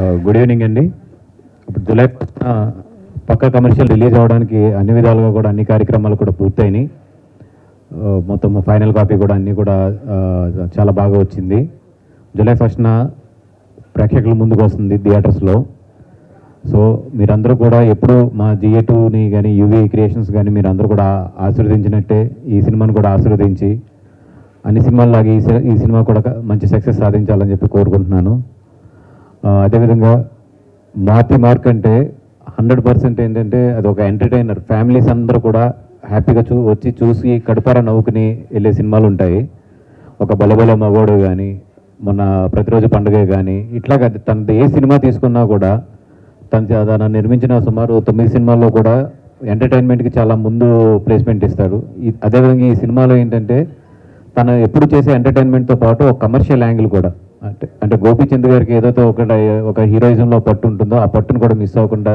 Good evening అండి. ఇప్పుడు July పక్క కమర్షియల్ రిలీజ్ అవ్వడానికి అన్ని విధాలుగా కూడా అన్ని కార్యక్రమాలు కూడా పూర్తయినాయి. మొత్తం ఫైనల్ కాపీ కూడా అన్నీ కూడా చాలా బాగా వచ్చింది. జూలై ఫస్ట్న ప్రేక్షకుల ముందుకు వస్తుంది థియేటర్స్లో సో మీరందరూ కూడా ఎప్పుడు మా జిఏ టూని కానీ యూవీ క్రియేషన్స్ కానీ మీరందరూ కూడా ఆశీర్వదించినట్టే ఈ సినిమాను కూడా ఆశీర్వదించి అన్ని సినిమాల్లాగే ఈ సి- ఈ సినిమా కూడా మంచి సక్సెస్ సాధించాలని చెప్పి కోరుకుంటున్నాను. అదేవిధంగా మాతి మార్క్ అంటే హండ్రెడ్ పర్సెంట్ ఏంటంటే అది ఒక ఎంటర్టైనర్. ఫ్యామిలీస్ అందరూ కూడా హ్యాపీగా చూ వచ్చి చూసి కడపార నవ్వుకుని వెళ్ళే సినిమాలు ఉంటాయి. ఒక బలబల మగోడు కానీ మొన్న ప్రతిరోజు పండుగ కానీ ఇట్లాగా తనది ఏ సినిమా తీసుకున్నా కూడా తన తన నిర్మించిన సుమారు తొమ్మిది సినిమాల్లో కూడా ఎంటర్టైన్మెంట్కి చాలా ముందు ప్లేస్మెంట్ ఇస్తాడు. అదేవిధంగా ఈ సినిమాలో ఏంటంటే తను ఎప్పుడు చేసే ఎంటర్టైన్మెంట్తో పాటు ఒక కమర్షియల్ యాంగిల్ కూడా. అంటే అంటే గోపీచంద్ గారికి ఏదైతే ఒక ఒక హీరోయిజంలో పట్టు ఉంటుందో ఆ పట్టును కూడా మిస్ అవ్వకుండా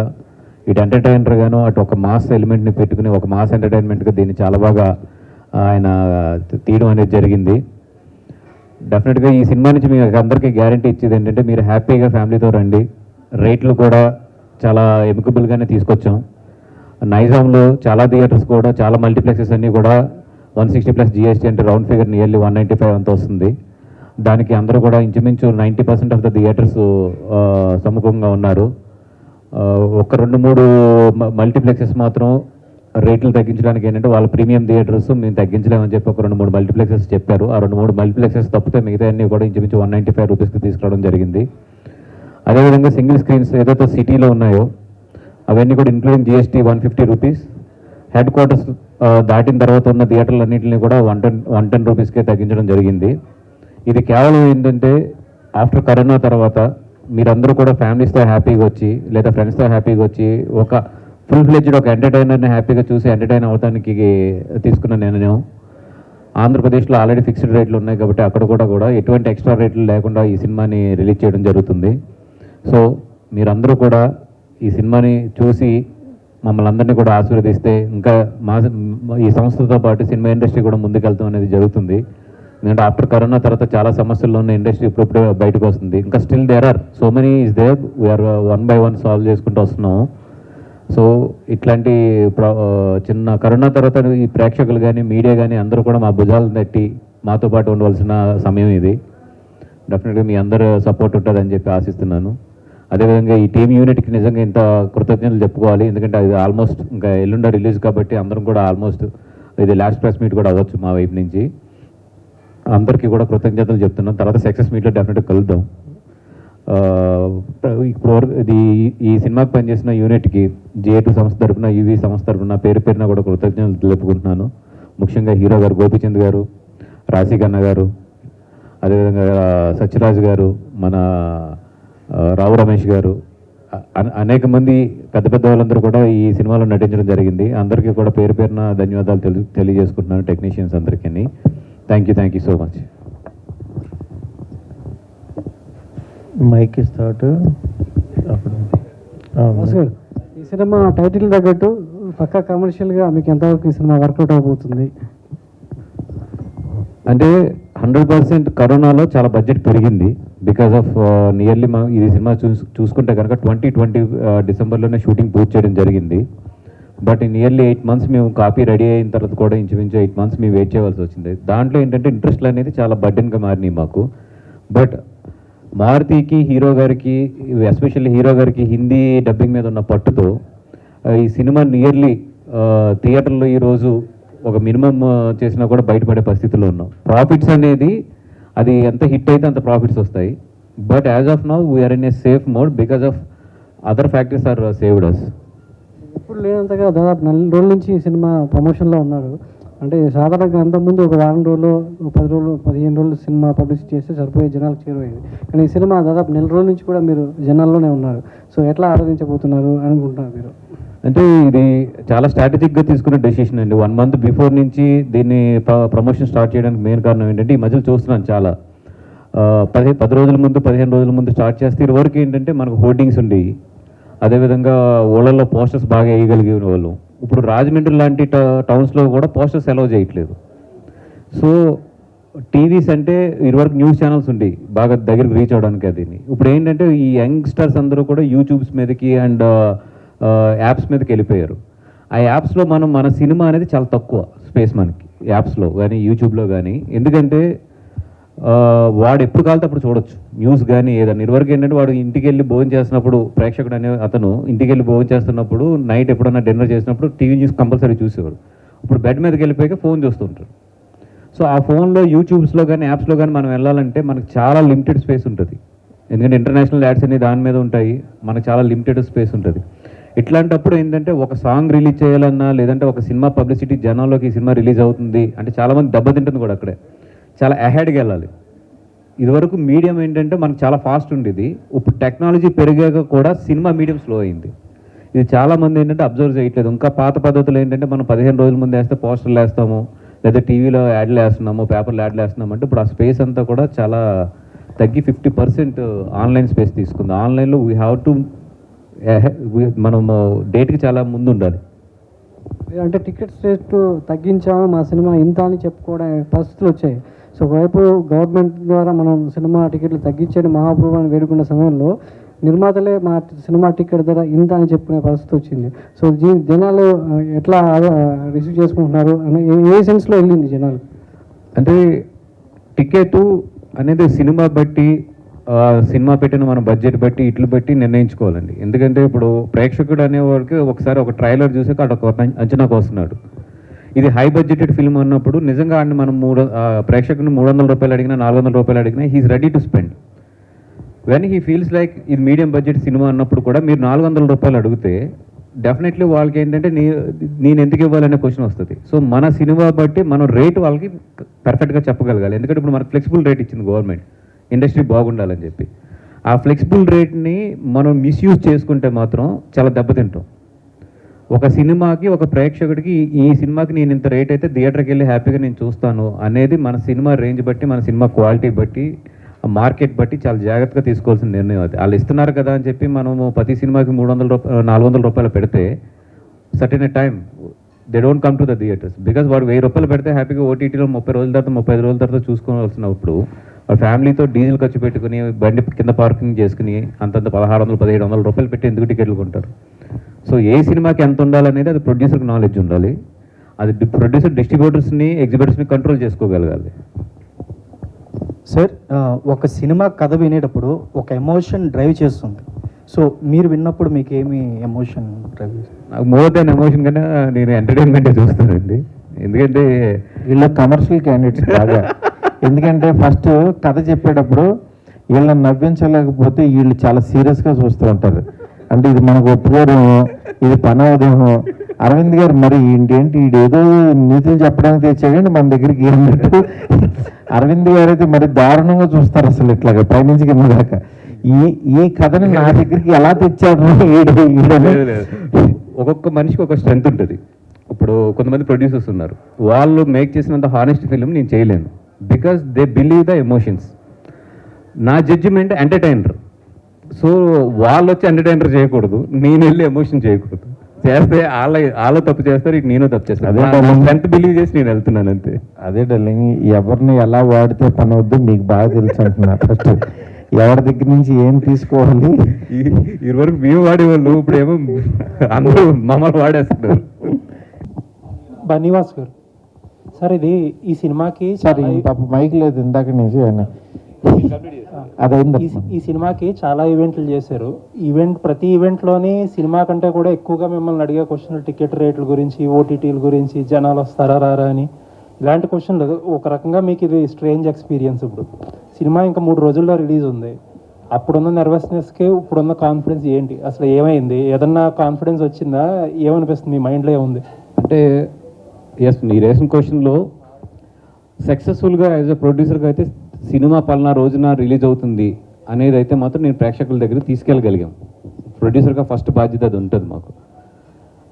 ఇటు ఎంటర్టైనర్ గాను అటు ఒక మాస్ ఎలిమెంట్ని పెట్టుకుని ఒక మాస్ ఎంటర్టైన్మెంట్గా దీన్ని చాలా బాగా ఆయన తీయడం అనేది జరిగింది. డెఫినెట్గా ఈ సినిమా నుంచి మీకు అందరికీ గ్యారంటీ ఇచ్చేది ఏంటంటే మీరు హ్యాపీగా ఫ్యామిలీతో రండి. రేట్లు కూడా చాలా ఎమికబుల్గానే తీసుకొచ్చాం. నైజాంలో చాలా థియేటర్స్ కూడా చాలా మల్టీప్లెక్సెస్ అన్నీ కూడా వన్ సిక్స్టీ ప్లస్ జిఎస్టీ అంటే round figure nearly one ninety five అంత వస్తుంది. దానికి అందరూ కూడా ఇంచుమించు ninety percent of the theatres సముఖంగా ఉన్నారు. ఒక రెండు మూడు మల్టీప్లెక్సెస్ మాత్రం రేట్లు తగ్గించడానికి ఏంటంటే వాళ్ళ ప్రీమియం థియేటర్స్ మేము తగ్గించలేమని చెప్పి ఒక రెండు మూడు మల్టీప్లెక్సెస్ చెప్పారు. ఆ రెండు మూడు మల్టీప్లెక్సెస్ తప్పితే మిగతా అన్నీ కూడా ఇంచుమించు వన్ నైంటీ ఫైవ్ రూపీస్కి తీసుకురావడం జరిగింది. అదేవిధంగా సింగిల్ స్క్రీన్స్ ఏదైతే సిటీలో ఉన్నాయో అవన్నీ కూడా including GST one fifty rupees. Head quarters దాటిన తర్వాత ఉన్న థియేటర్లు అన్నింటినీ కూడా వన్ టెన్ వన్ టెన్ రూపీస్కే తగ్గించడం జరిగింది. ఇది కేవలం ఏంటంటే ఆఫ్టర్ కరోనా తర్వాత మీరందరూ కూడా ఫ్యామిలీస్తో హ్యాపీగా వచ్చి లేదా ఫ్రెండ్స్తో హ్యాపీగా వచ్చి ఒక ఫుల్ ఫ్లెడ్జ్డ్ ఒక ఎంటర్టైనర్ని హ్యాపీగా చూసి ఎంటర్టైన్ అవడానికి తీసుకున్న నిర్ణయం ఆంధ్రప్రదేశ్లో ఆల్రెడీ ఫిక్స్డ్ రేట్లు ఉన్నాయి కాబట్టి అక్కడ కూడా కూడా ఎటువంటి ఎక్స్ట్రా రేట్లు లేకుండా ఈ సినిమాని రిలీజ్ చేయడం జరుగుతుంది. సో మీరందరూ కూడా ఈ సినిమాని చూసి మమ్మల్ని అందరినీ కూడా ఆశీర్వదిస్తే ఇంకా మా ఈ సంస్థతో పాటు సినిమా ఇండస్ట్రీ కూడా ముందుకెళ్తాం అనేది జరుగుతుంది. ఎందుకంటే ఆఫ్టర్ కరోనా తర్వాత చాలా సమస్యల్లో ఉన్న ఇండస్ట్రీ ఇప్పుడు బయటకు వస్తుంది. ఇంకా still there are so many is there we're one by one solve చేసుకుంటూ వస్తున్నాం సో ఇట్లాంటి ప్ర- uh, చిన్న కరోనా తర్వాత ఈ ప్రేక్షకులు కానీ మీడియా కానీ అందరూ కూడా మా భుజాలను తట్టి మాతో పాటు ఉండవలసిన సమయం ఇది. డెఫినెట్గా మీ అందరు సపోర్ట్ ఉంటుందని చెప్పి ఆశిస్తున్నాను. అదేవిధంగా ఈ టీమ్ యూనిట్కి నిజంగా ఇంత కృతజ్ఞతలు చెప్పుకోవాలి. ఎందుకంటే అది ఆల్మోస్ట్ ఇంకా ఎల్లుండ రిలీజ్ కాబట్టి అందరం కూడా ఆల్మోస్ట్ ఇది లాస్ట్ ప్రెస్ మీట్ కూడా అవ్వచ్చు మా వైపు నుంచి. అందరికీ కూడా కృతజ్ఞతలు చెప్తున్నాం తర్వాత సక్సెస్ మీట్లో డెఫినెట్గా కలుద్దాం. ఇప్పుడు ఇది ఈ సినిమాకి పనిచేసిన యూనిట్కి జే టూ సంస్థ తరపున యూవీ సంస్థ తరఫున పేరు పేరున కూడా కృతజ్ఞతలు తెలుపుకుంటున్నాను. ముఖ్యంగా హీరో గారు గోపిచంద్ గారు రాశి కన్న గారు అదేవిధంగా సత్యరాజు గారు మన రావు రమేష్ గారు అనేక మంది పెద్ద పెద్ద వాళ్ళందరూ కూడా ఈ సినిమాలో నటించడం జరిగింది. అందరికీ కూడా పేరు పేరున ధన్యవాదాలు తెలి తెలియజేసుకుంటున్నాను టెక్నీషియన్స్ అందరికీ. Thank you thank you so much mike ఇస్తాడు అప్పుడు ఈ సినిమా టైటిల్ తగ్గట్టు పక్కా కమర్షియల్గా మీకు ఎంతవరకు ఈ సినిమా వర్కౌట్ అవబోతుంది? అంటే హండ్రెడ్ పర్సెంట్ కరోనాలో చాలా బడ్జెట్ పెరిగింది. బికాస్ ఆఫ్ నియర్లీ మా ఇది సినిమా చూస్ చూసుకుంటే కనుక ట్వంటీ ట్వంటీ డిసెంబర్లోనే షూటింగ్ పూర్తి చేయడం జరిగింది. బట్ నియర్లీ ఎయిట్ మంత్స్ మేము కాపీ రెడీ అయిన తర్వాత కూడా ఇంచుమించు ఎయిట్ మంత్స్ మేము వెయిట్ చేయవలసి వచ్చింది. దాంట్లో ఏంటంటే ఇంట్రెస్ట్లు అనేది చాలా బర్డెన్గా మారినాయి మాకు. బట్ మారుతికి హీరో గారికి ఎస్పెషల్లీ హీరో గారికి హిందీ డబ్బింగ్ మీద ఉన్న పట్టుతో ఈ సినిమా నియర్లీ థియేటర్లో ఈరోజు ఒక మినిమం చేసినా కూడా బయటపడే పరిస్థితిలో ఉన్నాం. ప్రాఫిట్స్ అనేది అది ఎంత హిట్ అయితే అంత ప్రాఫిట్స్ వస్తాయి. But as of now we're in a safe mode because of other factories are saved us ఇప్పుడు లేనంతగా దాదాపు నెల రోజుల నుంచి సినిమా ప్రమోషన్లో ఉన్నారు అంటే సాధారణంగా అంతకుముందు ఒక వారం రోజులు పది రోజులు పదిహేను రోజులు సినిమా పబ్లిసిటీ చేస్తే సరిపోయే జనాలకు చేరువైంది కానీ ఈ సినిమా దాదాపు నెల రోజుల నుంచి కూడా మీరు జనాల్లోనే ఉన్నారు. సో ఎట్లా ఆరాధించబోతున్నారు అనుకుంటున్నారు మీరు? అంటే ఇది చాలా స్ట్రాటజిక్గా తీసుకున్న డెసిషన్ అండి. వన్ మంత్ బిఫోర్ నుంచి దీన్ని ప్రమోషన్ స్టార్ట్ చేయడానికి మెయిన్ కారణం ఏంటంటే ఈ మధ్యలో చూస్తున్నాను చాలా. పదిహేను పది పది రోజుల ముందు పదిహేను రోజుల ముందు స్టార్ట్ చేస్తే ఇది ఏంటంటే మనకు హోర్డింగ్స్ ఉండేవి. అదేవిధంగా ఓళ్ళల్లో పోస్టర్స్ బాగా వేయగలిగే వాళ్ళు. ఇప్పుడు రాజమండ్రి లాంటి ట- టౌన్స్లో కూడా పోస్టర్స్ అలౌ చేయట్లేదు. సో టీవీస్ అంటే ఇదివరకు న్యూస్ ఛానల్స్ ఉండి బాగా దగ్గరికి రీచ్ అవడానికి అది ఇప్పుడు ఏంటంటే ఈ యంగ్స్టర్స్ అందరూ కూడా యూట్యూబ్స్ మీదకి అండ్ యాప్స్ మీదకి వెళ్ళిపోయారు. ఆ యాప్స్లో మనం మన సినిమా అనేది చాలా తక్కువ స్పేస్ మనకి. యాప్స్లో కానీ యూట్యూబ్లో కానీ. ఎందుకంటే వాడు ఎప్పుడు కాలితే అప్పుడు చూడొచ్చు. న్యూస్ కానీ ఏదైనా ఇదివరకు ఏంటంటే వాడు ఇంటికి వెళ్ళి భోజనం చేస్తున్నప్పుడు ప్రేక్షకుడు అనే అతను ఇంటికి వెళ్ళి భోజనం చేస్తున్నప్పుడు నైట్ ఎప్పుడన్నా డిన్నర్ చేసినప్పుడు టీవీ న్యూస్ కంపల్సరీ చూసేవాడు. ఇప్పుడు బెడ్ మీదకి వెళ్ళిపోయాక ఫోన్ చూస్తుంటారు సో ఆ ఫోన్లో యూట్యూబ్స్లో కానీ యాప్స్లో కానీ మనం వెళ్ళాలంటే మనకు చాలా లిమిటెడ్ స్పేస్ ఉంటుంది. ఎందుకంటే ఇంటర్నేషనల్ యాడ్స్ అన్ని దాని మీద ఉంటాయి. మనకు చాలా లిమిటెడ్ స్పేస్ ఉంటుంది. ఇట్లాంటప్పుడు ఏంటంటే ఒక సాంగ్ రిలీజ్ చేయాలన్నా లేదంటే ఒక సినిమా పబ్లిసిటీ జనంలోకి ఈ సినిమా రిలీజ్ అవుతుంది అంటే చాలామంది దెబ్బతింటుంది కూడా అక్కడే. చాలా అహెడ్కి వెళ్ళాలి. ఇదివరకు మీడియం ఏంటంటే మనకు చాలా ఫాస్ట్ ఉండేది. ఇప్పుడు టెక్నాలజీ పెరిగాక కూడా సినిమా మీడియం స్లో అయింది. ఇది చాలా మంది ఏంటంటే అబ్జర్వ్ చేయట్లేదు. ఇంకా పాత పద్ధతులు ఏంటంటే మనం పదిహేను రోజుల ముందు వేస్తే పోస్టర్లు వేస్తాము లేదా టీవీలో యాడ్లు వేస్తున్నాము పేపర్లో యాడ్లు వేస్తున్నాము అంటే ఇప్పుడు ఆ స్పేస్ అంతా కూడా చాలా తగ్గి ఫిఫ్టీ పర్సెంట్ ఆన్లైన్ స్పేస్ తీసుకుంది. ఆన్లైన్లో వీ హ్యావ్ టు మనము డేట్కి చాలా ముందు ఉండాలి. అంటే టికెట్స్ రేటు తగ్గించాము మా సినిమా ఇంత అని చెప్పుకోవడం పరిస్థితులు వచ్చాయి. సో ఒకవైపు గవర్నమెంట్ ద్వారా మనం సినిమా టికెట్లు తగ్గించండి మహాప్రభుని వేడుకున్న సమయంలో నిర్మాతలే మా సినిమా టికెట్ ధర ఇంత అని చెప్పుకునే పరిస్థితి వచ్చింది. సో దీని జనాలు ఎట్లా రిసీవ్ చేసుకుంటున్నారు అని ఏ- సెన్స్లో వెళ్ళింది జనాలు? అంటే టికెట్ అనేది సినిమా బట్టి సినిమా పెట్టిన మన బడ్జెట్ బట్టి ఇట్లు బట్టి నిర్ణయించుకోవాలండి. ఎందుకంటే ఇప్పుడు ప్రేక్షకుడు అనేవాడికి ఒకసారి ఒక ట్రైలర్ చూసాక అక్కడ ఒక అంచనాకు వస్తున్నాడు. ఇది హై బడ్జెటెడ్ ఫిల్మ్ అన్నప్పుడు నిజంగా ఆడిని మనం మూడు ప్రేక్షకుని మూడు వందల రూపాయలు అడిగినా నాలుగు వందల రూపాయలు అడిగినా he's ready to spend when he feels like ఇది మీడియం బడ్జెట్ సినిమా అన్నప్పుడు కూడా మీరు నాలుగు వందల రూపాయలు అడిగితే డెఫినెట్లీ వాళ్ళకి ఏంటంటే నీ నేను ఎందుకు ఇవ్వాలనే క్వశ్చన్ వస్తుంది. సో మన సినిమా బట్టి మనం రేట్ వాళ్ళకి పర్ఫెక్ట్గా చెప్పగలగాలి. ఎందుకంటే ఇప్పుడు మనకు ఫ్లెక్సిబుల్ రేట్ ఇచ్చింది గవర్నమెంట్ ఇండస్ట్రీ బాగుండాలని చెప్పి. ఆ ఫ్లెక్సిబుల్ రేట్ని మనం మిస్యూజ్ చేసుకుంటే మాత్రం చాలా దెబ్బతింటాం. ఒక సినిమాకి ఒక ప్రేక్షకుడికి ఈ- సినిమాకి నేను ఇంత రేట్ అయితే థియేటర్కి వెళ్ళి హ్యాపీగా నేను చూస్తాను అనేది మన సినిమా రేంజ్ బట్టి మన సినిమా క్వాలిటీ బట్టి మార్కెట్ బట్టి చాలా జాగ్రత్తగా తీసుకోవాల్సిన నిర్ణయం అది. వాళ్ళు ఇస్తున్నారు కదా అని చెప్పి మనము ప్రతి సినిమాకి మూడు వందల రూపాయలు నాలుగు వందల రూపాయలు పెడితే certain time they don't come to the theatres because వాడు వెయ్యి రూపాయలు పెడితే హ్యాపీగా ఓటీటీలో ముప్పై రోజుల తర్వాత ముప్పై రోజుల తర్వాత చూసుకోవాల్సినప్పుడు వాళ్ళ ఫ్యామిలీతో డీజిల్ ఖర్చు పెట్టుకుని బండి కింద పార్కింగ్ చేసుకుని అంతంత పదహారు వందలు పదిహేడు వందల రూపాయలు పెట్టి ఎందుకు టికెట్లు కొంటారు? సో ఏ సినిమాకి ఎంత ఉండాలనేది అది ప్రొడ్యూసర్కి నాలెడ్జ్ ఉండాలి. అది ప్రొడ్యూసర్ డిస్ట్రిబ్యూటర్స్ని ఎగ్జిబిటర్స్ని కంట్రోల్ చేసుకోగలగాలి. సార్ ఒక సినిమా కథ వినేటప్పుడు ఒక ఎమోషన్ డ్రైవ్ చేస్తుంది. సో మీరు విన్నప్పుడు మీకు ఏమి ఎమోషన్ డ్రైవ్ నాకు మోర్ దెన్ ఎమోషన్ కన్నా నేను ఎంటర్టైన్మెంటే చూస్తానండి. ఎందుకంటే వీళ్ళ కమర్షియల్ క్యాండిడేట్స్ బాగా. ఎందుకంటే ఫస్ట్ కథ చెప్పేటప్పుడు వీళ్ళని నవ్వించలేకపోతే వీళ్ళు చాలా సీరియస్గా చూస్తూ ఉంటారు. అంటే ఇది మనకు ఒప్పుకోరేమో ఇది పని అవదేమో అరవింద్ గారు మరి ఏంటి ఏదో నీతులు చెప్పడానికి తెచ్చాడండి మన దగ్గరికి ఏమిటో అరవింద్ గారు అయితే మరి దారుణంగా చూస్తారు అసలు ఇట్లాగా పైనుంచి కింద దాకా. ఈ ఈ కథని నా దగ్గరికి ఎలా తెచ్చాడు లేదు. ఒక్కొక్క మనిషికి ఒక స్ట్రెంత్ ఉంటుంది. ఇప్పుడు కొంతమంది ప్రొడ్యూసర్స్ ఉన్నారు. వాళ్ళు మేక్ చేసినంత హానెస్ట్ ఫిల్మ్ నేను చేయలేను. Because they believe the emotions. నా జడ్జిమెంట్ ఎంటర్టైనర్. సో వాళ్ళు వచ్చి ఎంటర్టైనర్ చేయకూడదు. నేను వెళ్ళి ఎమోషన్ చేయకూడదు. చేస్తే వాళ్ళ వాళ్ళ తప్పు చేస్తారు ఇటు నేను తప్పు చేస్తాను. స్ట్రెంత్ బిలీవ్ చేసి నేను వెళ్తున్నాను అంతే. అదే డార్లింగ్ ఎవరిని ఎలా వాడితే పని వద్దు మీకు బాగా తెలుసు అంటున్నా. ఫస్ట్ ఎవరి దగ్గర నుంచి ఏం తీసుకోవాలి? ఈ- ఇదివరకు మేము వాడేవాళ్ళు ఇప్పుడు ఏమో అందరూ మమ్మల్ని వాడేస్తున్నారు. బన్నీవాస్ గారు. సార్ ఇది ఈ సినిమాకి సార్ పాప మైక్ లేదు ఇందాక నుంచి ఆయన అదైంది. ఈ ఈ సినిమాకి చాలా ఈవెంట్లు చేశారు. ఈవెంట్ ప్రతి ఈవెంట్లోని సినిమా కంటే కూడా ఎక్కువగా మిమ్మల్ని అడిగే క్వశ్చన్లు టికెట్ రేట్ల గురించి ఓటీటీల గురించి జనాలు వస్తారా రారా అని. ఇలాంటి క్వశ్చన్లు ఒక రకంగా మీకు ఇది స్ట్రేంజ్ ఎక్స్పీరియన్స్ ఇప్పుడు. సినిమా ఇంకా మూడు రోజుల్లో రిలీజ్ ఉంది. అప్పుడున్న నర్వస్నెస్కి ఇప్పుడున్న కాన్ఫిడెన్స్ ఏంటి? అసలు ఏమైంది? ఏదన్నా కాన్ఫిడెన్స్ వచ్చిందా? ఏమనిపిస్తుంది? మీ మైండ్లో ఏముంది? అంటే ఎస్ మీరు వేసిన క్వశ్చన్లో సక్సెస్ఫుల్గా యాజ్ అ ప్రొడ్యూసర్గా అయితే సినిమా పలానా రోజున రిలీజ్ అవుతుంది అనేది అయితే మాత్రం నేను ప్రేక్షకుల దగ్గర తీసుకెళ్ళగలిగాం. ప్రొడ్యూసర్గా ఫస్ట్ బాధ్యత అది ఉంటుంది మాకు.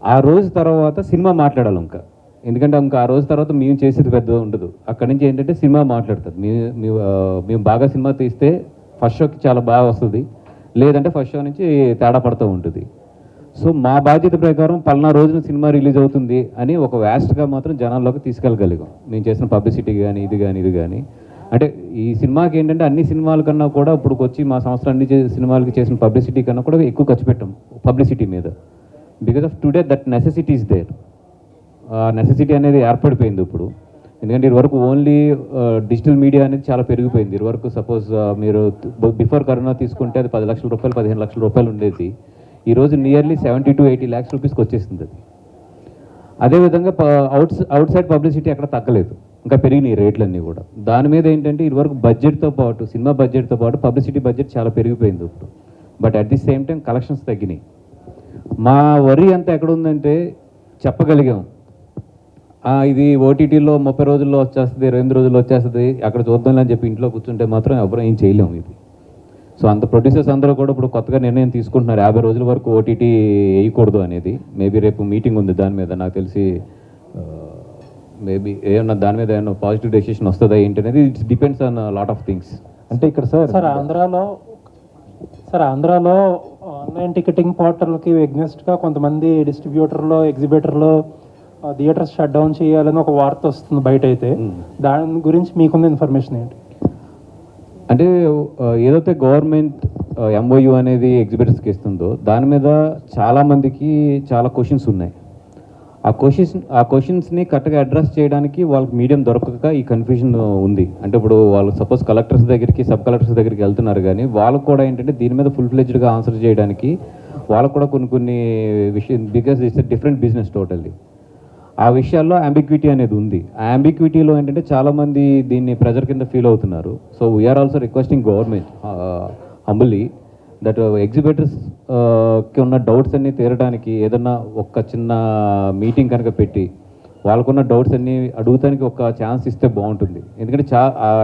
ఆ రోజు తర్వాత సినిమా మాట్లాడాలి ఇంకా. ఎందుకంటే ఇంకా ఆ రోజు తర్వాత మేము చేసేది పెద్ద ఉండదు. అక్కడి నుంచి ఏంటంటే సినిమా మాట్లాడుతుంది మేము మేము బాగా సినిమా తీస్తే ఫస్ట్ షోకి చాలా బాగా వస్తుంది. లేదంటే ఫస్ట్ షో నుంచి తేడా పడుతూ ఉంటుంది. సో మా బాధ్యత ప్రకారం పలానా రోజున సినిమా రిలీజ్ అవుతుంది అని ఒక వ్యాస్ట్గా మాత్రం జనాల్లోకి తీసుకెళ్ళగలిగాం. నేను చేసిన పబ్లిసిటీ కానీ ఇది కానీ ఇది కానీ అంటే ఈ సినిమాకి ఏంటంటే అన్ని సినిమాల కన్నా కూడా ఇప్పుడు వచ్చి మా సంవత్సరం అన్ని సినిమాలకి చేసిన పబ్లిసిటీ కన్నా కూడా ఎక్కువ ఖర్చు పెట్టాం పబ్లిసిటీ మీద. Because of today that necessity is there ఆ నెసెసిటీ అనేది ఏర్పడిపోయింది ఇప్పుడు. ఎందుకంటే ఇదివరకు ఓన్లీ డిజిటల్ మీడియా అనేది చాలా పెరిగిపోయింది. ఇదివరకు సపోజ్ మీరు బిఫోర్ కరోనా తీసుకుంటే అది పది లక్షల రూపాయలు పదిహేను లక్షల రూపాయలు ఉండేది. ఈరోజు nearly seventy to eighty lakhs రూపీస్కి వచ్చేసింది అది. అదేవిధంగా అవుట్ అవుట్ సైడ్ పబ్లిసిటీ అక్కడ తగ్గలేదు. ఇంకా పెరిగినాయి రేట్లన్నీ కూడా. దాని మీద ఏంటంటే ఇదివరకు బడ్జెట్తో పాటు సినిమా బడ్జెట్తో పాటు పబ్లిసిటీ బడ్జెట్ చాలా పెరిగిపోయింది ఇప్పుడు. But at the same time collections తగ్గినాయి. మా వరి అంతా ఎక్కడ ఉందంటే చెప్పగలిగాం ఇది ఓటీటీలో ముప్పై రోజుల్లో వచ్చేస్తుంది ఇరవై ఎనిమిది రోజుల్లో వచ్చేస్తుంది అక్కడ చూద్దాం అని చెప్పి ఇంట్లో కూర్చుంటే మాత్రం ఎవరూ ఏం చేయలేము ఇది. సో అంత ప్రొడ్యూసర్స్ అందరూ కూడా ఇప్పుడు కొత్తగా నిర్ణయం తీసుకుంటున్నారు. యాభై రోజుల వరకు ఓటీటీ వేయకూడదు అనేది. మేబీ రేపు మీటింగ్ ఉంది దాని మీద నాకు తెలిసి మేబీ ఏమన్నా దాని మీద ఏమన్నా పాజిటివ్ డెసిషన్ వస్తుందా ఏంటి అనేది it's depends on lot of things అంటే ఇక్కడ సార్ సార్ ఆంధ్రాలో సార్ ఆంధ్రాలో ఆన్లైన్ టికెటింగ్ పోర్టల్కి ఎగ్నెస్ట్గా కొంతమంది డిస్ట్రిబ్యూటర్లో ఎగ్జిబిటర్లో థియేటర్స్ షట్ డౌన్ చేయాలని ఒక వార్త వస్తుంది బయట అయితే దాని గురించి మీకున్న ఇన్ఫర్మేషన్ ఏంటి? అంటే ఏదైతే గవర్నమెంట్ ఎంఓయు అనేది ఎగ్జిబిటర్స్కి ఇస్తుందో దాని మీద చాలా మందికి చాలా క్వశ్చన్స్ ఉన్నాయి. ఆ క్వశ్చన్స్ ఆ క్వశ్చన్స్ని కరెక్ట్గా అడ్రస్ చేయడానికి వాళ్ళకి మీడియం దొరకక ఈ కన్ఫ్యూజన్ ఉంది. అంటే ఇప్పుడు వాళ్ళు సపోజ్ కలెక్టర్స్ దగ్గరికి సబ్ కలెక్టర్స్ దగ్గరికి వెళ్తున్నారు కానీ వాళ్ళకు కూడా ఏంటంటే దీని మీద ఫుల్ ఫ్లెజ్డ్గా ఆన్సర్ చేయడానికి వాళ్ళకు కూడా కొన్ని కొన్ని విషయం because it's different business totally ఆ విషయాల్లో అంబిక్విటీ అనేది ఉంది. ఆ అంబిక్విటీలో ఏంటంటే చాలామంది దీన్ని ప్రెజర్ కింద ఫీల్ అవుతున్నారు. So we're also requesting government humbly that exhibitors uh, uh, కి ఉన్న డౌట్స్ అన్నీ తీరడానికి ఏదన్నా ఒక చిన్న మీటింగ్ కనుక పెట్టి వాళ్ళకున్న డౌట్స్ అన్నీ అడుగుతానికి ఒక ఛాన్స్ ఇస్తే బాగుంటుంది. ఎందుకంటే చా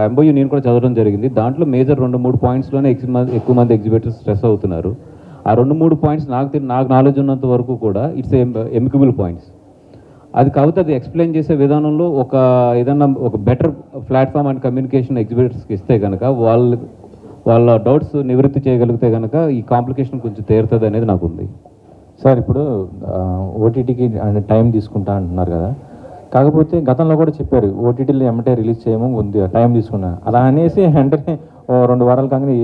ఎంబోయూ నేను కూడా చదవడం జరిగింది. దాంట్లో మేజర్ రెండు మూడు పాయింట్స్లోనే ఎక్కువ మంది ఎక్కువ మంది ఎగ్జిబిటర్స్ స్ట్రెస్ అవుతున్నారు. ఆ రెండు మూడు పాయింట్స్ నాకు నాకు నాలెడ్జ్ ఉన్నంత వరకు కూడా ఇట్స్ ఎమికబుల్ పాయింట్స్ అది కాకపోతే అది ఎక్స్ప్లెయిన్ చేసే విధానంలో ఒక ఏదన్నా ఒక బెటర్ ప్లాట్ఫామ్ అండ్ కమ్యూనికేషన్ ఎగ్జిబిటర్స్కి ఇస్తే కనుక వాళ్ళు వాళ్ళ డౌట్స్ నివృత్తి చేయగలిగితే కనుక ఈ కాంప్లికేషన్ కొంచెం తీరుతుంది అనేది నాకు ఉంది సార్ ఇప్పుడు ఓటీటీకి టైం తీసుకుంటా అంటున్నారు కదా. కాకపోతే గతంలో కూడా చెప్పారు ఓటీటీలు ఎమ్మటే రిలీజ్ చేయము ఉంది టైం తీసుకున్నా. అలా అనేసి వెంటనే రెండు వారాల కాగానే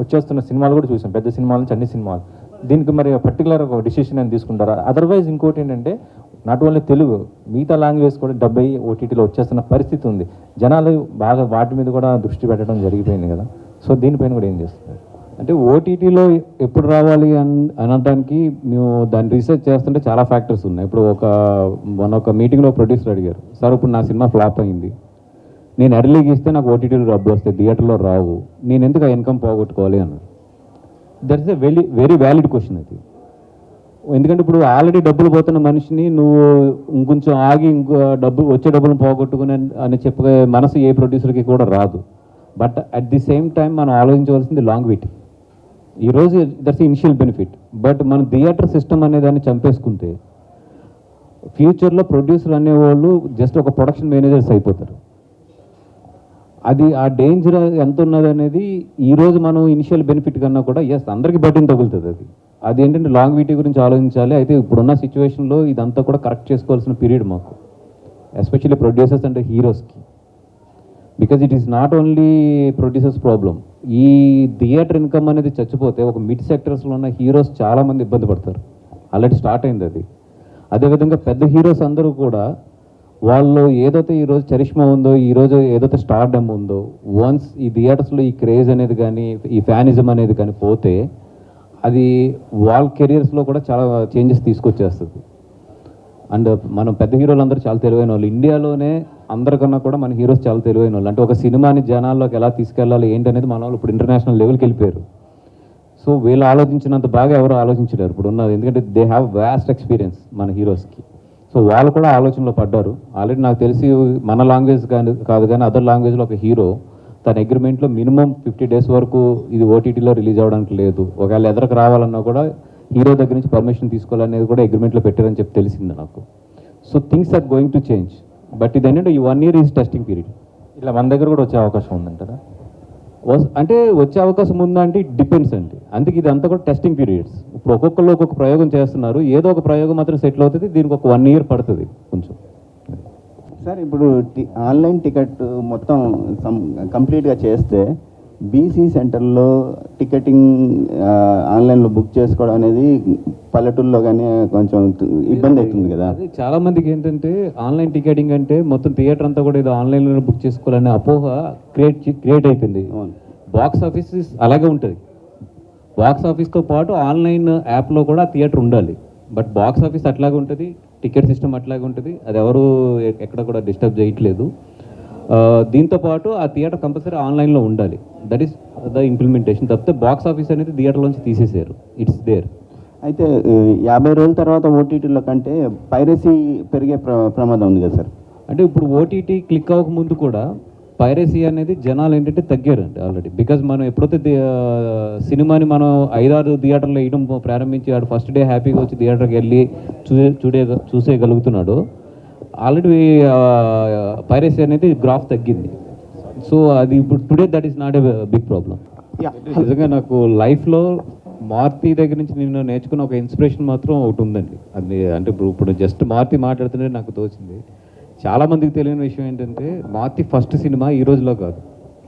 వచ్చేస్తున్న సినిమాలు కూడా చూసాం. పెద్ద సినిమాల నుంచి అన్ని సినిమాలు. దీనికి మరి పర్టికులర్ ఒక డిసిషన్ అని తీసుకుంటారా? అదర్వైజ్ ఇంకోటి ఏంటంటే నాట్ ఓన్లీ తెలుగు మిగతా లాంగ్వేజ్ కూడా డెబ్బై ఓటీటీలో వచ్చేస్తున్న పరిస్థితి ఉంది. జనాలు బాగా వాటి మీద కూడా దృష్టి పెట్టడం జరిగిపోయింది కదా. సో దీనిపైన కూడా ఏం చేస్తున్నారు? అంటే ఓటీటీలో ఎప్పుడు రావాలి అని అనడానికి మేము దాన్ని రీసెర్చ్ చేస్తుంటే చాలా ఫ్యాక్టర్స్ ఉన్నాయి. ఇప్పుడు ఒక మన ఒక మీటింగ్లో ప్రొడ్యూసర్ అడిగారు సార్ ఇప్పుడు నా సినిమా ఫ్లాప్ అయింది. నేను ఎర్లీకి ఇస్తే నాకు ఓటీటీలో డబ్బులు వస్తాయి థియేటర్లో రావు. నేను ఎందుకు ఆ ఇన్కమ్ పోగొట్టుకోవాలి? అన్నారు. That is a very very valid question అది ఎందుకంటే ఇప్పుడు ఆల్రెడీ డబ్బులు పోతున్న మనిషిని నువ్వు ఇంకొంచెం ఆగి ఇంకో డబ్బు వచ్చే డబ్బులు పోగొట్టుకుని అని చెప్పే మనసు ఏ ప్రొడ్యూసర్కి కూడా రాదు. But at the same time మనం ఆలోచించవలసింది లాంగ్ వెయిట్ ఈరోజు దట్స్ ఇనిషియల్ బెనిఫిట్ బట్ మన థియేటర్ సిస్టమ్ అనే దాన్ని చంపేసుకుంటే ఫ్యూచర్లో ప్రొడ్యూసర్ అనేవాళ్ళు జస్ట్ ఒక ప్రొడక్షన్ మేనేజర్స్ అయిపోతారు. అది ఆ డేంజర్ ఎంత ఉన్నది అనేది ఈరోజు మనం ఇనిషియల్ బెనిఫిట్ కన్నా కూడా ఎస్ అందరికీ బట్టిన తగులుతుంది అది. అది ఏంటంటే లాంగ్ వీటీ గురించి ఆలోచించాలి. అయితే ఇప్పుడున్న సిచ్యువేషన్లో ఇదంతా కూడా కరెక్ట్ చేసుకోవాల్సిన పీరియడ్ మాకు. ఎస్పెషల్లీ ప్రొడ్యూసర్స్ అంటే హీరోస్కి because it is not only producers problem ఈ థియేటర్ ఇన్కమ్ అనేది చచ్చిపోతే ఒక మిడ్ సెక్టర్స్లో ఉన్న హీరోస్ చాలామంది ఇబ్బంది పడతారు. ఆల్రెడీ స్టార్ట్ అయింది అది. అదేవిధంగా పెద్ద హీరోస్ అందరూ కూడా వాళ్ళు ఏదైతే ఈరోజు చరిష్మా ఉందో ఈరోజు ఏదైతే స్టార్డమ్ ఉందో వన్స్ ఈ థియేటర్స్లో ఈ క్రేజ్ అనేది కానీ ఈ ఫ్యానిజం అనేది కానీ పోతే అది వాళ్ళ కెరియర్స్లో కూడా చాలా చేంజెస్ తీసుకొచ్చేస్తుంది. అండ్ మనం పెద్ద హీరోలు అందరూ చాలా తెలివైన వాళ్ళు ఇండియాలోనే అందరికన్నా కూడా మన హీరోస్ చాలా తెలివైన వాళ్ళు అంటే ఒక సినిమాని జనాల్లోకి ఎలా తీసుకెళ్ళాలి ఏంటి అనేది మన వాళ్ళు ఇప్పుడు ఇంటర్నేషనల్ లెవెల్కి వెళ్ళిపోయారు. సో వీళ్ళు ఆలోచించినంత బాగా ఎవరు ఆలోచించలేరు ఇప్పుడు ఉన్నది. ఎందుకంటే దే హ్యావ్ వ్యాస్ట్ ఎక్స్పీరియన్స్ మన హీరోస్కి. సో వాళ్ళు కూడా ఆలోచనలో పడ్డారు. ఆల్రెడీ నాకు తెలిసి మన లాంగ్వేజ్ కానీ కాదు కానీ అదర్ లాంగ్వేజ్లో ఒక హీరో తన అగ్రిమెంట్లో మినిమం ఫిఫ్టీ డేస్ వరకు ఇది ఓటీటీలో రిలీజ్ అవ్వడానికి లేదు. ఒకవేళ ఎదరకు రావాలన్నా కూడా హీరో దగ్గర నుంచి పర్మిషన్ తీసుకోవాలనేది కూడా అగ్రిమెంట్లో పెట్టారని చెప్పి తెలిసింది నాకు. So things are going to change but ఇది ఏంటంటే ఈ one year is testing period ఇలా మన దగ్గర కూడా వచ్చే అవకాశం ఉందంటారా? వస్- అంటే వచ్చే అవకాశం ఉందా అంటే ఇట్ డిపెండ్స్ అండి. అందుకే ఇది అంతా కూడా టెస్టింగ్ పీరియడ్స్ ఇప్పుడు ఒక్కొక్కరు ఒక్కొక్క ప్రయోగం చేస్తున్నారు. ఏదో ఒక ప్రయోగం మాత్రం సెటిల్ అవుతుంది. దీనికి ఒక వన్ ఇయర్ పడుతుంది కొంచెం. సార్ ఇప్పుడు టి- ఆన్లైన్ టికెట్ మొత్తం కంప్లీట్గా చేస్తే బీసీ సెంటర్లో టికెటింగ్ ఆన్లైన్లో బుక్ చేసుకోవడం అనేది పల్లెటూరులో కానీ కొంచెం ఇబ్బంది అవుతుంది కదా. అదే చాలా మందికి ఏంటంటే ఆన్లైన్ టికెటింగ్ అంటే మొత్తం థియేటర్ అంతా కూడా ఏదో ఆన్లైన్లో బుక్ చేసుకోవాలనే అపోహ క్రియేట్ క్రియేట్ అయిపోయింది. బాక్స్ ఆఫీస్ అలాగే ఉంటుంది. బాక్స్ ఆఫీస్తో పాటు ఆన్లైన్ యాప్లో కూడా థియేటర్ ఉండాలి. బట్ బాక్స్ ఆఫీస్ అట్లాగే ఉంటుంది టికెట్ సిస్టమ్ అట్లాగే ఉంటుంది. అది ఎవరు ఎక్కడ కూడా డిస్టర్బ్ చేయట్లేదు. ఆ, దీంతో పాటు ఆ థియేటర్ కంపల్సరీ ఆన్లైన్లో ఉండాలి. దట్ ఈస్ ద ఇంప్లిమెంటేషన్ తప్పితే బాక్స్ ఆఫీస్ అనేది థియేటర్లోంచి తీసేసారు. ఇట్స్ దేర్ అయితే యాభై రోజుల తర్వాత ఓటీటీలో కంటే పైరసీ పెరిగే ప్ర ప్రమాదం ఉంది కదా సార్? అంటే ఇప్పుడు ఓటీటీ క్లిక్ అవ్వక ముందు కూడా పైరసీ అనేది జనాలు ఏంటంటే తగ్గారండి ఆల్రెడీ బికాజ్ మనం ఎప్పుడైతే సినిమాని మనం ఐదారు థియేటర్లో వేయడం ప్రారంభించి ఆడు ఫస్ట్ డే హ్యాపీగా వచ్చి థియేటర్కి వెళ్ళి చూసే చూడే చూసేయగలుగుతున్నాడు ఆల్రెడీ పైరసీ అనేది గ్రాఫ్ తగ్గింది. సో అది ఇప్పుడు today that is not a big problem నిజంగా నాకు లైఫ్లో మారుతి దగ్గర నుంచి నేను నేర్చుకున్న ఒక ఇన్స్పిరేషన్ మాత్రం ఒకటి ఉందండి. అది అంటే ఇప్పుడు ఇప్పుడు జస్ట్ మారుతి మాట్లాడుతుంటే నాకు తోచింది. చాలా మందికి తెలియని విషయం ఏంటంటే మారుతి ఫస్ట్ సినిమా ఈ రోజులో కాదు.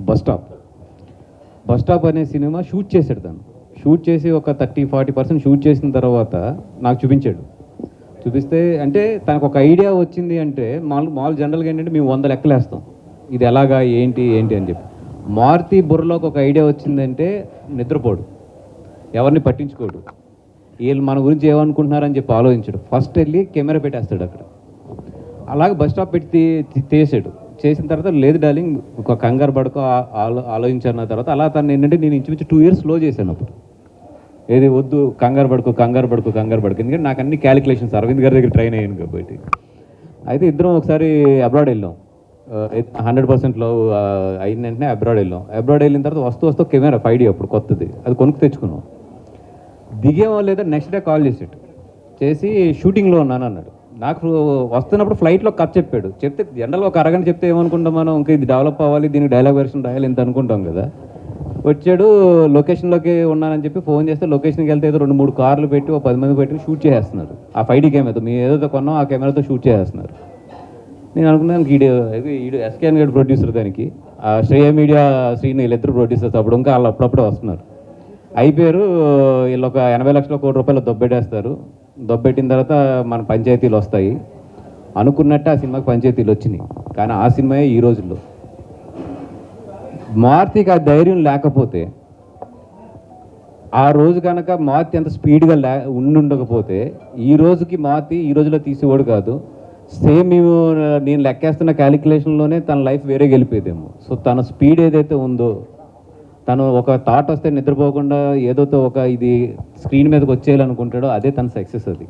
బస్ స్టాప్ బస్ స్టాప్ అనే సినిమా షూట్ చేశాడు తను. షూట్ చేసి ఒక థర్టీ ఫార్టీ పర్సెంట్ షూట్ చేసిన తర్వాత నాకు చూపించాడు. చూపిస్తే అంటే తనకు ఒక ఐడియా వచ్చింది అంటే మామూలు మామూలు జనరల్గా ఏంటంటే మేము వంద లెక్కలు వేస్తాం ఇది ఎలాగా ఏంటి ఏంటి అని చెప్పి. మారుతి బుర్రలోకి ఒక ఐడియా వచ్చిందంటే నిద్రపోడు. ఎవరిని పట్టించుకోడు. వీళ్ళు మన గురించి ఏమనుకుంటున్నారని చెప్పి ఆలోచించడు. ఫస్ట్ వెళ్ళి కెమెరా పెట్టేస్తాడు అక్కడ. అలాగే బస్ స్టాప్ పెట్టి తీసాడు. చేసిన తర్వాత లేదు డార్లింగ్ ఒక కంగారు పడుకో ఆలో ఆలోచించిన తర్వాత అలా తను ఏంటంటే నేను ఇంచుమించు టూ ఇయర్స్ స్లో చేశాను అప్పుడు. ఏది వద్దు కంగారు పడుకు కంగారు పడుకు కంగారు పడుకు. ఎందుకంటే నాకు అన్ని క్యాలిక్యులేషన్స్ అరవింద్ గారి దగ్గర ట్రైన్ అయ్యాను కాబట్టి. అయితే ఇద్దరం ఒకసారి అబ్రాడ్ వెళ్ళాం. హండ్రెడ్ పర్సెంట్లో అయిన వెంటనే అబ్రాడ్ వెళ్ళాం. అబ్రాడ్ వెళ్ళిన తర్వాత వస్తూ వస్తూ కెమెరా ఫైవ్ డీ అప్పుడు కొత్తది. అది కొనుక్కు తెచ్చుకున్నాం. దిగేమో లేదా నెక్స్ట్ డే కాల్ చేసేట. చేసి షూటింగ్లో ఉన్నాను అన్నాడు. నాకు వస్తున్నప్పుడు ఫ్లైట్లో కథ చెప్పాడు. చెప్తే జనరల్గా ఒక అరగంట చెప్తే ఏమనుకుంటాం మనం? ఇంకా ఇది డెవలప్ అవ్వాలి దీనికి డైలాగ్ వెర్షన్ రాయాలి ఇంత అనుకుంటాం కదా. వచ్చాడు లొకేషన్లోకి ఉన్నానని చెప్పి ఫోన్ చేస్తే లొకేషన్కి వెళ్తే ఏదో రెండు మూడు కార్లు పెట్టి ఒక పది మంది పెట్టి షూట్ చేసేస్తున్నారు. ఆ ఫైవ్ డీ కెమెరాతో మేము ఏదైతే కొన్నాం ఆ కెమెరాతో షూట్ చేసేస్తున్నారు. నేను అనుకున్నాను ఈడు ఈడు ఎస్కేఎన్ గడ్ ప్రొడ్యూసర్ దానికి. ఆ శ్రేయ మీడియా శ్రీని వీళ్ళిద్దరు ప్రొడ్యూసర్స్ అప్పుడు ఇంకా వాళ్ళు అప్పుడప్పుడే వస్తున్నారు. అయిపోయారు వీళ్ళు ఒక ఎనభై లక్షల కోటి రూపాయలు దొబ్బెట్టేస్తారు. దొబ్బెట్టిన తర్వాత మన పంచాయతీలు వస్తాయి. అనుకున్నట్టు ఆ సినిమాకి పంచాయతీలు వచ్చినాయి. కానీ ఆ సినిమాయే ఈ రోజుల్లో. మారుతికి ఆ ధైర్యం లేకపోతే ఆ రోజు కనుక మారుతి అంత స్పీడ్గా లే ఉండుండకపోతే ఈ రోజుకి మారుతి ఈ రోజులో తీసేవాడు కాదు. సేమ్ మేము నేను లెక్కేస్తున్న క్యాలిక్యులేషన్లోనే తన లైఫ్ వేరే గెలిపేదేమో. సో తన స్పీడ్ ఏదైతే ఉందో తను ఒక థాట్ వస్తే నిద్రపోకుండా ఏదోతో ఒక ఇది స్క్రీన్ మీదకి వచ్చేయాలనుకుంటాడో అదే తన సక్సెస్ అది.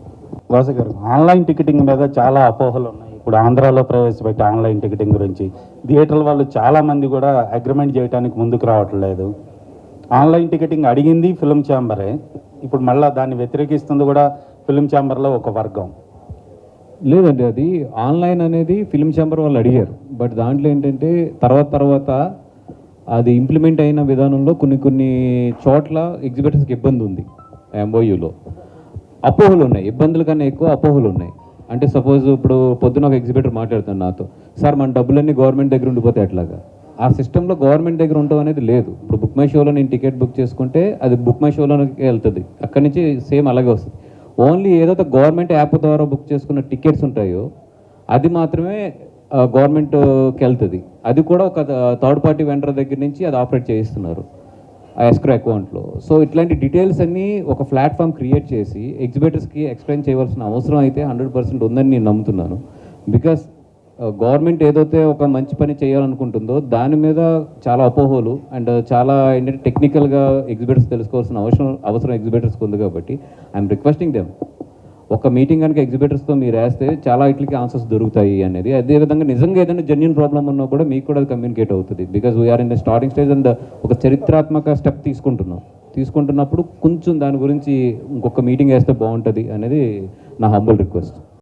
వాసు గారు ఆన్లైన్ టికెటింగ్ మీద చాలా అపోహలు ఉన్నాయి ఇప్పుడు ఆంధ్రాలో ప్రవేశపెట్టే ఆన్లైన్ టికెటింగ్ గురించి. థియేటర్ల వాళ్ళు చాలా మంది కూడా అగ్రిమెంట్ చేయడానికి ముందుకు రావట్లేదు. ఆన్లైన్ టికెటింగ్ అడిగింది ఫిల్మ్ ఛాంబరే. ఇప్పుడు మళ్ళీ దాన్ని వ్యతిరేకిస్తుంది కూడా ఫిల్మ్ ఛాంబర్లో ఒక వర్గం. లేదండి అది ఆన్లైన్ అనేది ఫిల్మ్ ఛాంబర్ వాళ్ళు అడిగారు. బట్ దాంట్లో ఏంటంటే తర్వాత తర్వాత అది ఇంప్లిమెంట్ అయిన విధానంలో కొన్ని కొన్ని చోట్ల ఎగ్జిబిటర్స్కి ఇబ్బంది ఉంది. ఎంఓయూలో అపోహలు ఉన్నాయి. ఇబ్బందులు కన్నా ఎక్కువ అపోహలు ఉన్నాయి. అంటే సపోజ్ ఇప్పుడు పొద్దున ఒక ఎగ్జిబిటర్ మాట్లాడుతాను నాతో సార్ మన డబ్బులన్నీ గవర్నమెంట్ దగ్గర ఉండిపోతే ఎట్లాగా ఆ సిస్టంలో గవర్నమెంట్ దగ్గర ఉండడం అనేది లేదు. ఇప్పుడు బుక్ మై షోలో నేను టికెట్ బుక్ చేసుకుంటే అది బుక్ మై షోలోకి వెళ్తుంది. అక్కడి నుంచి సేమ్ అలాగే వస్తుంది. ఓన్లీ ఏదైతే గవర్నమెంట్ యాప్ ద్వారా బుక్ చేసుకున్న టికెట్స్ ఉంటాయో అది మాత్రమే గవర్నమెంట్కి వెళ్తుంది అది కూడా ఒక థర్డ్ పార్టీ వెండర్ దగ్గర నుంచి అది ఆపరేట్ చేయిస్తున్నారు. ఆ ఎస్క్రో అకౌంట్లో సో ఇట్లాంటి డీటెయిల్స్ అన్నీ ఒక ప్లాట్ఫామ్ క్రియేట్ చేసి ఎగ్జిబిటర్స్కి ఎక్స్ప్లెయిన్ చేయవలసిన అవసరం అయితే హండ్రెడ్ పర్సెంట్ ఉందని నేను నమ్ముతున్నాను. బికాస్ గవర్నమెంట్ uh, ఏదైతే ఒక మంచి పని చేయాలనుకుంటుందో దాని మీద చాలా అపోహలు అండ్ uh, చాలా ఏంటంటే టెక్నికల్గా ఎగ్జిబిటర్స్ తెలుసుకోవాల్సిన అవసరం అవసరం ఎగ్జిబిటర్స్కి ఉంది కాబట్టి ఐఎమ్ రిక్వెస్టింగ్ దెమ్ ఒక మీటింగ్ కనుక ఎగ్జిబిటర్స్తో మీరు వేస్తే చాలా ఇట్లకి ఆన్సర్స్ దొరుకుతాయి అనేది. అదేవిధంగా నిజంగా ఏదైనా జెన్యున్ ప్రాబ్లం ఉన్నా కూడా మీకు కూడా అది కమ్యూనికేట్ అవుతుంది. Because we're in the starting stage and ఒక చరిత్రాత్మక స్టెప్ తీసుకుంటున్నాం. తీసుకుంటున్నప్పుడు కొంచెం దాని గురించి ఇంకొక మీటింగ్ వేస్తే బాగుంటుంది అనేది నా హంబుల్ రిక్వెస్ట్